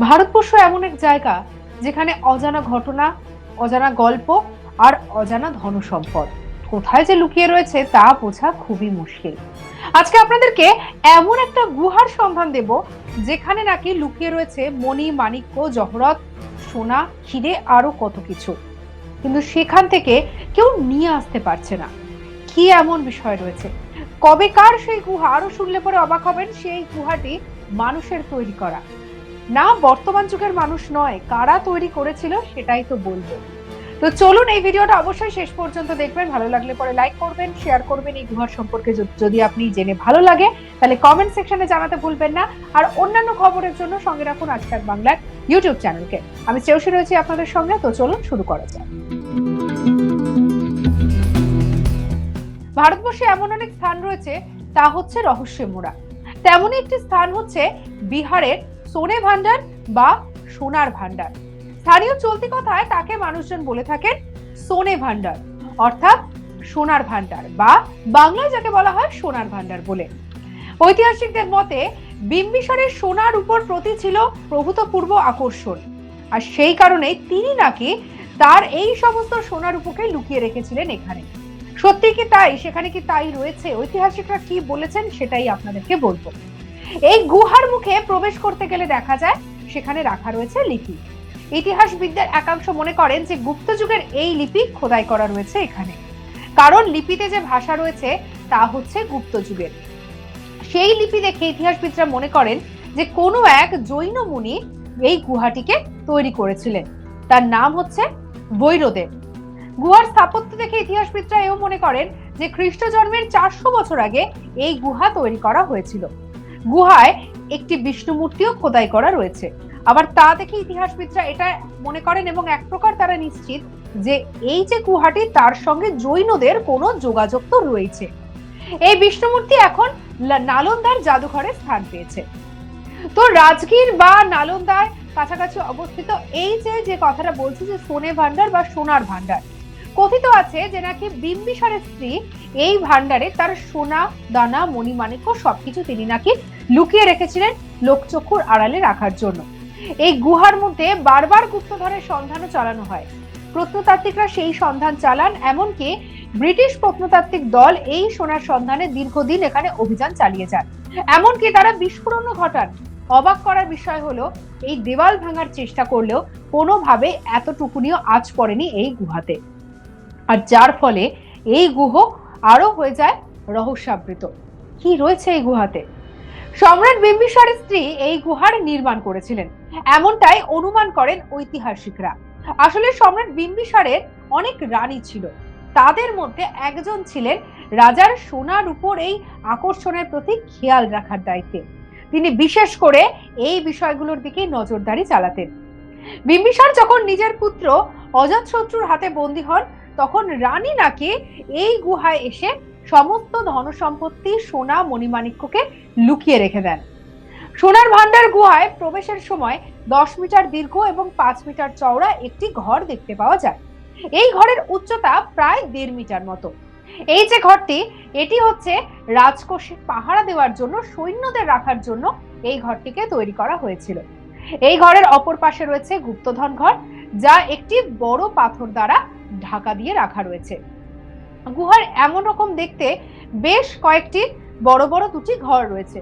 ভারতবর্ষ এমন এক জায়গা যেখানে অজানা ঘটনা, অজানা গল্প আর অজানা ধনসম্পদ। কোথায় যে লুকিয়ে রয়েছে তা বোঝা খুবই মুশকিল। আজকে আপনাদেরকে এমন একটা গুহার সন্ধান দেব, যেখানে নাকি লুকিয়ে রয়েছে মণি, মাণিক্য, জহরত, সোনা হিরে আরও কত কিছু। কিন্তু সেখান থেকে কেউ নিয়ে আসতে পারছে না। কি এমন বিষয় রয়েছে? কবেকার সেই গুহা? আরও শুনলে পরে অবাক হবেন, সেই গুহাটি মানুষের তৈরি করা। না বর্তমান যুগের মানুষ নয়, কারা তৈরি করেছিল সেটাই তো বলব। তো চলুন এই ভিডিওটা অবশ্যই শেষ পর্যন্ত দেখবেন। ভালো লাগলে পরে লাইক করবেন শেয়ার করবেন, এই গুহার সম্পর্কে যদি- আপনি জেনে ভালো লাগে, তাহলে কমেন্ট সেকশনে জানাতে ভুলবেন না। আর অন্যান্য খবরের জন্য সঙ্গে রাখুন আজকাল বাংলার ইউটিউব চ্যানেলকে আমি চেউসি রয়েছি আপনাদের সঙ্গে, তো চলুন শুরু করা যাক। ভারতবর্ষে এমন অনেক স্থান রয়েছে, তা হচ্ছে রহস্যে মোড়া তেমনই একটি স্থান হচ্ছে বিহারের সোনে ভান্ডার বা সোনার ভান্ডার স্থানীয় চলতি কথায় তাকে মানুষজন বলে থাকেন সোনে ভান্ডার অর্থাৎ সোনার ভান্ডার বা বাংলায় যাকে বলা হয় সোনার ভান্ডার বলে। ঐতিহাসিকদের মতে বিম্বিসারের সোনার উপর প্রতি ছিল প্রভূতপূর্ব আকর্ষণ। আর সেই কারণে তিনি নাকি তার এই সমস্ত সোনার উপকে লুকিয়ে রেখেছিলেন এখানে। সত্যি কি তাই? সেখানে কি তাই রয়েছে? ঐতিহাসিকরা কি বলেছেন সেটাই আপনাদেরকে বলব। এই গুহার মুখে প্রবেশ করতে গেলে দেখা যায় সেখানে রাখা রয়েছে লিপি। ইতিহাসবিদদের একাংশ মনে করেন যে গুপ্ত যুগের এই লিপি খোদাই করা রয়েছে এখানে। কারণ লিপিতে যে ভাষা রয়েছে তা হচ্ছে গুপ্ত যুগের। সেই লিপি দেখে ইতিহাসবিদরা মনে করেন যে কোনো এক জৈন মুনি এই গুহাটিকে তৈরি করেছিলেন। তার নাম হচ্ছে বৈরদেব। গুহার স্থাপত্য দেখে ইতিহাসবিদরা এও মনে করেন যে খ্রিস্ট জন্মের চারশো বছর আগে এই গুহা তৈরি করা হয়েছিল। গুহায় একটি বিষ্ণু মূর্তিও খোদাই করা রয়েছে। আবার তা দেখে ইতিহাসবিদরা এটা মনে করেন এবং এক প্রকার তারা নিশ্চিত যে এই যে গুহাটি, তার সঙ্গে জৈনদের কোনো যোগাযোগ তো রয়েছে। এই বিষ্ণু মূর্তি এখন নালন্দার জাদুঘরে স্থান পেয়েছে। তো রাজগীর বা নালন্দার কাছাকাছি অবস্থিত এই যে যে কথাটা বলছি যে সোনে ভান্ডার বা সোনার ভান্ডার কথিত আছে যে নাকি বিম্বিসারের স্ত্রী এই ভান্ডারে তার সোনা, দানা মণিমাণিক্য সবকিছু তিনি নাকি লুকিয়ে রেখেছিলেন লোকচক্ষুর আড়ালে রাখার জন্য। এই গুহার মধ্যে বারবার গুপ্তধনের সন্ধানও চালানো হয়। প্রত্নতাত্ত্বিকরা সেই সন্ধান চালান, এমনকি ব্রিটিশ প্রত্নতাত্ত্বিক দল এই সোনার সন্ধানে দীর্ঘদিন এখানে অভিযান চালিয়ে যান। এমনকি তারা বিস্ফোরণও ঘটান। অবাক করার বিষয় হলো, এই দেওয়াল ভাঙার চেষ্টা করলেও কোনোভাবে এতটুকুনিও আজ পড়েনি এই গুহাতে। আর যার ফলে এই গুহ আরও হয়ে যায় রহস্যাবৃত। কি রয়েছে এই গুহাতে? সম্রাট বিম্বিসারের স্ত্রী এই গুহার নির্মাণ করেছিলেন। এমনটাই অনুমান করেন ঐতিহাসিকরা। আসলে সম্রাট বিম্বিসারের অনেক রানী ছিল। তাদের মধ্যে একজন ছিলেন রাজার সোনার উপর এই আকর্ষণের প্রতি খেয়াল রাখার দায়িত্বে। তিনি বিশেষ করে এই বিষয়গুলোর দিকে নজরদারি চালাতেন। বিম্বিসার যখন নিজের পুত্র অজাতশত্রুর হাতে বন্দী হন তখন রানী নাকি এই গুহায় এসে সমস্ত ধনসম্পত্তি সোনা মণিমাণিক্যকে লুকিয়ে রেখে দেন। সোনার ভান্ডার গুহায় প্রবেশের সময় দশ মিটার দীর্ঘ এবং পাঁচ মিটার চওড়া একটি ঘর দেখতে পাওয়া যায়। এই ঘরের উচ্চতা প্রায় দেড় মিটার মতো। এই যে ঘরটি, এটি হচ্ছে রাজকোষে পাহারা দেওয়ার জন্য, সৈন্যদের রাখার জন্য এই ঘরটিকে তৈরি করা হয়েছিল। এই ঘরের অপর পাশে রয়েছে গুপ্তধন ঘর, যা একটি বড় পাথর দ্বারা ঢাকা দিয়ে রাখা রয়েছে। গুহার এমন রকম দেখতে বেশ কয়েকটি বড় বড় দুটি ঘর রয়েছে।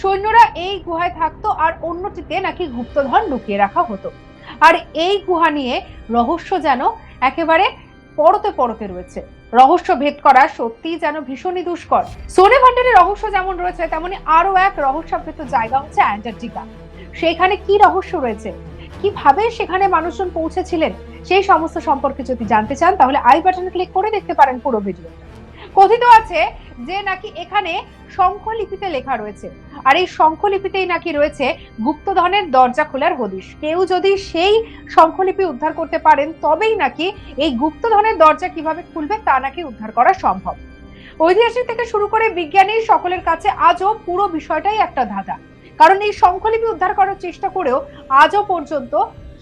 সৈন্যরা এই গুহায় থাকতো আর অন্যটিতে নাকি গুপ্তধন লুকিয়ে রাখা হতো। আর এই গুহা নিয়ে রহস্য যেন একেবারে পরতে পরতে রয়েছে। রহস্য ভেদ করা সত্যি যেন ভীষণই দুষ্কর। সোনে ভান্ডারের রহস্য যেমন রয়েছে, তেমনি আরও এক রহস্যাবৃত জায়গা হচ্ছে অ্যান্টার্কটিকা। সেখানে কি রহস্য রয়েছে? কীভাবে সেখানে মানুষজন পৌঁছেছিলেন, সেই সমস্ত সম্পর্কে যদি জানতে চান, তাহলে আই বাটন ক্লিক করে দেখতে পারেন পুরো ভিডিও কথিত আছে যে নাকি এখানে শঙ্খলিপিতে লেখা রয়েছে। আর এই শঙ্খলিপিতেই নাকি রয়েছে গুপ্তধনের দরজা খোলার হদিশ। কেউ যদি সেই শঙ্খলিপি উদ্ধার করতে পারেন, তবেই নাকি এই গুপ্তধনের দরজা কীভাবে খুলবে তা নাকি উদ্ধার করা সম্ভব। ঐতিহাসিক থেকে শুরু করে বিজ্ঞানী সকলের কাছে আজও পুরো বিষয়টাই একটা ধাঁধা। কারণ এই শঙ্খলিপি উদ্ধার করার চেষ্টা করেও আজও পর্যন্ত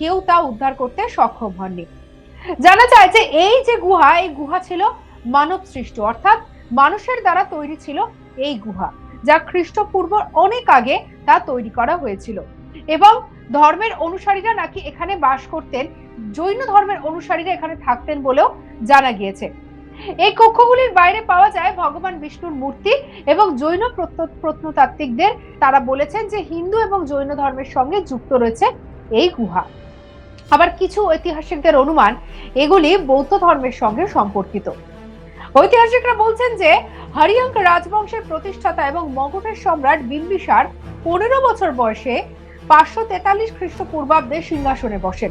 কেউ তা উদ্ধার করতে সক্ষম হননি। জানা যায় যে এই যে গুহা, এই গুহা ছিল মানব সৃষ্ট অর্থাৎ মানুষের দ্বারা তৈরি ছিল এই গুহা, যা খ্রিস্টপূর্ব অনেক আগে তা তৈরি করা হয়েছিল। এবং ধর্মের অনুসারীরা নাকি এখানে বাস করতেন, জৈন ধর্মের অনুসারীরা এখানে থাকতেন বলেও জানা গিয়েছে। এই কক্ষগুলির বাইরে পাওয়া যায় ভগবান বিষ্ণুর মূর্তি এবং জৈন প্রত্ন- প্রত্নতাত্ত্বিকদের। তারা বলেছেন যে হিন্দু এবং জৈন ধর্মের সঙ্গে যুক্ত রয়েছে এই গুহা। আবার কিছু ঐতিহাসিকদের অনুমান, এগুলি বৌদ্ধ ধর্মের সঙ্গে সম্পর্কিত। ঐতিহাসিকরা বলছেন যে হরিয়ঙ্ক রাজবংশের প্রতিষ্ঠাতা এবং মগধের সম্রাট বিম্বিসার পনেরো বছর বয়সে পাঁচশো তেতাল্লিশ খ্রিস্টপূর্বাব্দে সিংহাসনে বসেন।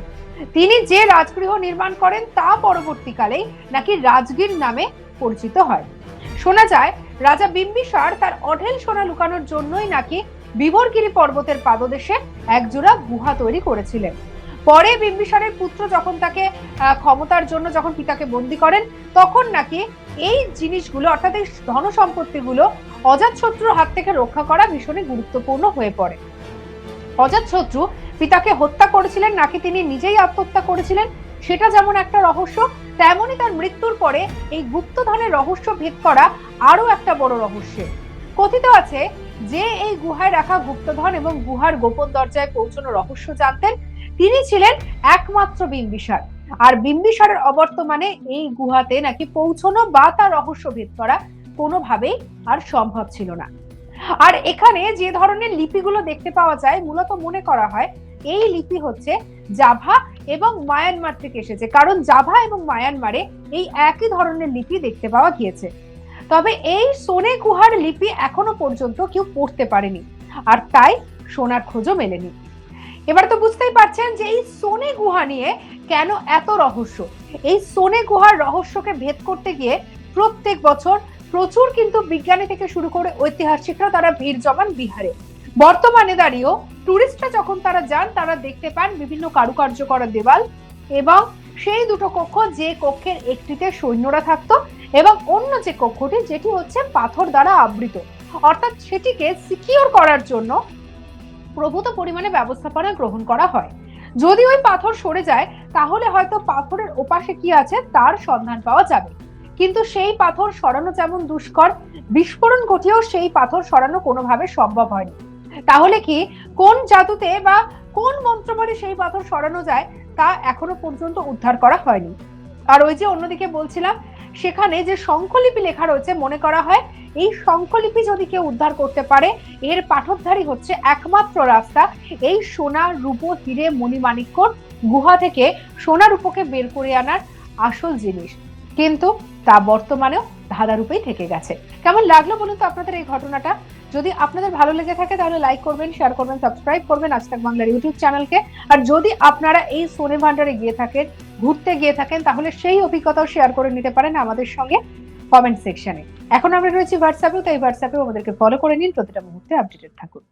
তিনি যে রাজগৃহ নির্মাণ করেন তা পরবর্তীকালে নাকি রাজগীর নামে পরিচিত হয়। শোনা যায়, রাজা বিম্বিসার তার অঢেল সোনা লুকানোর জন্যই নাকি বিবরগিরি পর্বতের পাদদেশে একজোড়া গুহা তৈরি করেছিলেন। পরে বিম্বিসারের পুত্র যখন তাকে ক্ষমতার জন্য যখন পিতাকে বন্দি করেন, তখন নাকি এই জিনিসগুলো, অর্থাৎ এই ধন সম্পত্তিগুলো অজাতশত্রুর হাত থেকে রক্ষা করা ভীষণই গুরুত্বপূর্ণ হয়ে পড়ে। অজাতশত্রু পিতাকে হত্যা করেছিলেন নাকি তিনি নিজেই আত্মহত্যা করেছিলেন? সেটা যেমন একটা রহস্য, তেমনই তার মৃত্যুর পরে এই গুপ্তধনের রহস্য ভেদ করা আরও একটা বড় রহস্য কথিত আছে যে এই গুহায় রাখা গুপ্তধন এবং গুহার গোপন দরজায় পৌঁছানো রহস্য জানতেন তিনি ছিলেন একমাত্র বিম্বিসার। আর বিম্বিসারের অবর্তমানে এই গুহাতে নাকি পৌঁছানো বা তার রহস্য ভেদ করা কোনোভাবেই আর সম্ভব ছিল না। আর এখানে যে ধরনের লিপিগুলো দেখতে পাওয়া যায়, মূলত মনে করা হয় এই লিপি হচ্ছে জাভা এবং মায়ানমার থেকে এসেছে। কারণ জাভা এবং মায়ানমারে এই একই ধরনের লিপি দেখতে পাওয়া গিয়েছে। তবে এই সোনে গুহার লিপি এখনও পর্যন্ত কেউ পড়তে পারেনি আর তাই সোনার খোঁজও মেলেনি। এবার তো বুঝতেই পারছেন যে এই সোনে গুহা নিয়ে কেন এত রহস্য। এই সোনে গুহার রহস্যকে ভেদ করতে গিয়ে প্রত্যেক বছর প্রচুর কিন্তু বিজ্ঞানী থেকে শুরু করে ঐতিহাসিকরা তারা ভিড় জমান বিহারে। বর্তমানে দাঁড়িয়েও টুরিস্টরা যখন তারা যান, তারা দেখতে পান বিভিন্ন কারুকার্য করা দেওয়াল এবং সেই দুটো কক্ষ যে কক্ষের একটিতে সৈন্যরা থাকতো এবং অন্য যে কক্ষটি, যেটি হচ্ছে পাথর দ্বারা আবৃত। অর্থাৎ সেটিকে সিকিউর করার জন্য প্রভূত পরিমাণে ব্যবস্থাপনা গ্রহণ করা হয়। যদি ওই পাথর সরে যায়, তাহলে হয়তো পাথরের ওপাশে কি আছে, তার সন্ধান পাওয়া যাবে। কিন্তু সেই পাথর সরানো যেমন দুষ্কর, বিস্ফোরণ ঘটিয়েও সেই পাথর সরানো কোনোভাবে সম্ভব হয়নি। তাহলে কি কোন জাদুতে বা কোন মন্ত্রবলে সেই পাথর সরানো যায় তা এখনও পর্যন্ত উদ্ধার করা হয়নি। আর ওই যে অন্যদিকে বলছিলাম, সেখানে যে শঙ্খলিপি লেখা রয়েছে মনে করা হয়, এই শঙ্খলিপি যদি কেউ উদ্ধার করতে পারে, এর পাঠকধারী হচ্ছে একমাত্র রাস্তা, এই সোনা রূপো হিরে মণিমাণিক্যর গুহা থেকে সোনা রূপোকে বের করে আনার আসল জিনিস। কিন্তু তা বর্তমানেও ধাঁধা রূপেই থেকে গেছে। কেমন লাগল বলুন তো আপনাদের এই ঘটনাটা? যদি আপনাদের ভালো লেগে থাকে তাহলে লাইক করবেন শেয়ার করবেন সাবস্ক্রাইব করবেন আজতাক বাংলার ইউটিউব চ্যানেলকে। আর যদি আপনারা এই সোনে ভান্ডারে গিয়ে থাকেন, ঘুরতে গিয়ে থাকেন, তাহলে সেই অভিজ্ঞতাও শেয়ার করে নিতে পারেন আমাদের সঙ্গে কমেন্ট সেকশনে এখন আমরা রয়েছি হোয়াটসঅ্যাপেও তাই হোয়াটসঅ্যাপেও আমাদেরকে ফলো করে নিন। প্রতিটা মুহূর্তে আপডেটেড থাকুন।